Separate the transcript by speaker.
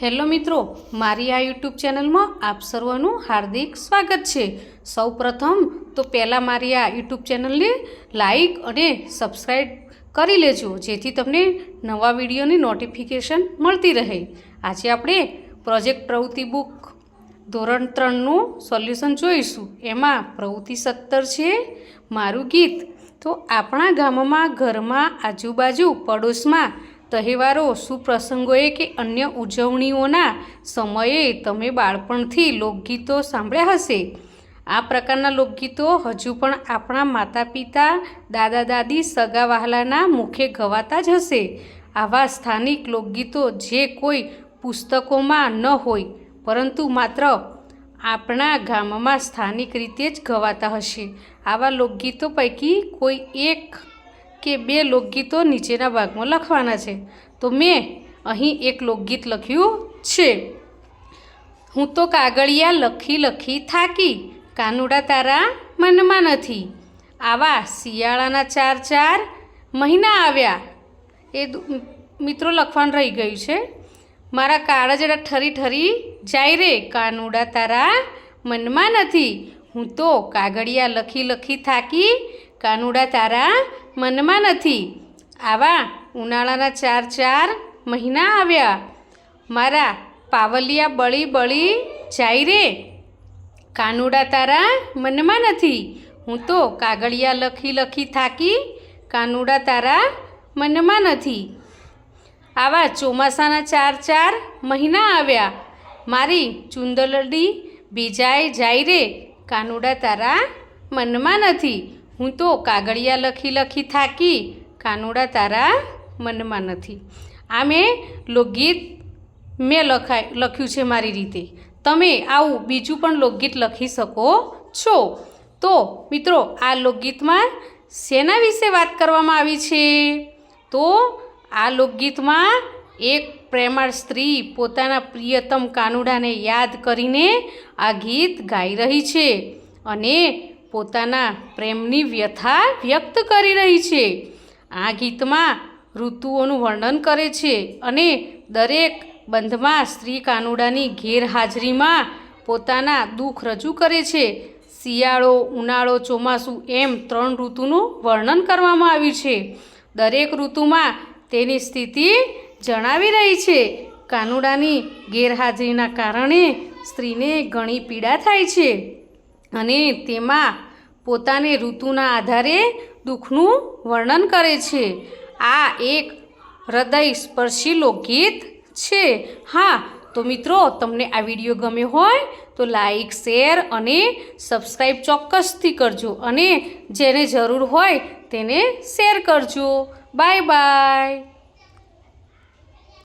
Speaker 1: Hello મિત્રો, મારી આ યુટ્યુબ ચેનલમાં આપ સર્વનું હાર્દિક સ્વાગત છે. સૌ પ્રથમ તો પહેલાં મારી આ યુટ્યુબ ચેનલને લાઈક અને સબસ્ક્રાઈબ કરી લેજો, જેથી તમને નવા વિડીયોની નોટિફિકેશન મળતી રહે. આજે આપણે પ્રોજેક્ટ પ્રવૃત્તિ બુક ધોરણ ત્રણનું સોલ્યુશન જોઈશું. એમાં પ્રવૃત્તિ સત્તર છે, મારું ગીત. તો આપણા ગામમાં ઘરમાં આજુબાજુ પડોશમાં તહેવારો, સુપ્રસંગોએ કે અન્ય ઉજવણીઓના સમયે તમે બાળપણથી લોકગીતો સાંભળ્યા હશે? આ પ્રકારના લોકગીતો હજુ પણ આપણા માતા પિતા દાદા દાદી, સગા વહાલાના મુખે ગવાતા જ હશે. આવા સ્થાનિક લોકગીતો જે કોઈ પુસ્તકોમાં ન હોય, પરંતુ માત્ર આપણા ગામમાં સ્થાનિક રીતે જ ગવાતા હશે. આવા લોકગીતો પૈકી કોઈ એક કે બે લોકગીતો નીચેના ભાગમાં લખવાના છે. તો મેં અહીં એક લોકગીત લખ્યું છે. હું તો કાગળિયા લખી લખી થાકી, કાનુડા તારા મનમાં નથી. આવા શિયાળાના ચાર ચાર મહિના આવ્યા. એ મિત્રો લખવાનું રહી ગયું છે. મારા કાળજડા ઠરી ઠરી જાય રે, કાનુડા તારા મનમાં નથી. હું તો કાગળિયા લખી લખી થાકી, કાનુડા તારા મનમાં નથી. આવા ઉનાળાના ચાર ચાર મહિના આવ્યા. મારા પાવલિયા બળી બળી જાય રે. કાનુડા તારા મનમાં નથી. હું તો કાગળિયા લખી લખી થાકી કાનુડા તારા મનમાં નથી. આવા ચોમાસાના ચાર ચાર મહિના આવ્યા. મારી ચુંદલડી ભીજાય જાય રે. કાનુડા તારા મનમાં નથી. હું તો કાગળિયા લખી લખી થાકી, કાનુડા તારા મનમાં નથી. આ મેં લોકગીત મેં લખાય, લખ્યું છે મારી રીતે. તમે આવું બીજું પણ લોકગીત લખી શકો છો. તો મિત્રો, આ લોકગીતમાં શેના વિશે વાત કરવામાં આવી છે? તો આ લોકગીતમાં એક પ્રેમાળ સ્ત્રી પોતાના પ્રિયતમ કાનુડાને યાદ કરીને આ ગીત ગાઈ રહી છે. અને પોતાના પ્રેમની વ્યથા વ્યક્ત કરી રહી છે. આ ગીતમાં ઋતુઓનું વર્ણન કરે છે અને દરેક બંધમાં સ્ત્રી કાનુડાની ગેરહાજરીમાં પોતાના દુઃખ રજૂ કરે છે. શિયાળો, ઉનાળો, ચોમાસું એમ ત્રણ ઋતુનું વર્ણન કરવામાં આવ્યું છે. દરેક ઋતુમાં તેની સ્થિતિ જણાવી રહી છે. કાનુડાની ગેરહાજરીના કારણે સ્ત્રીને ઘણી પીડા થાય છે. અને તેમાં પોતાને ઋતુના આધારે દુઃખનું વર્ણન કરે છે. આ એક હૃદય સ્પર્શી લોકગીત છે. હા, તો મિત્રો, તમને આ વીડિયો ગમ્યો હોય, તો લાઈક, શેર અને સબસ્ક્રાઈબ ચોક્કસથી કરજો અને જેને જરૂર હોય તેને શેર કરજો. Bye bye.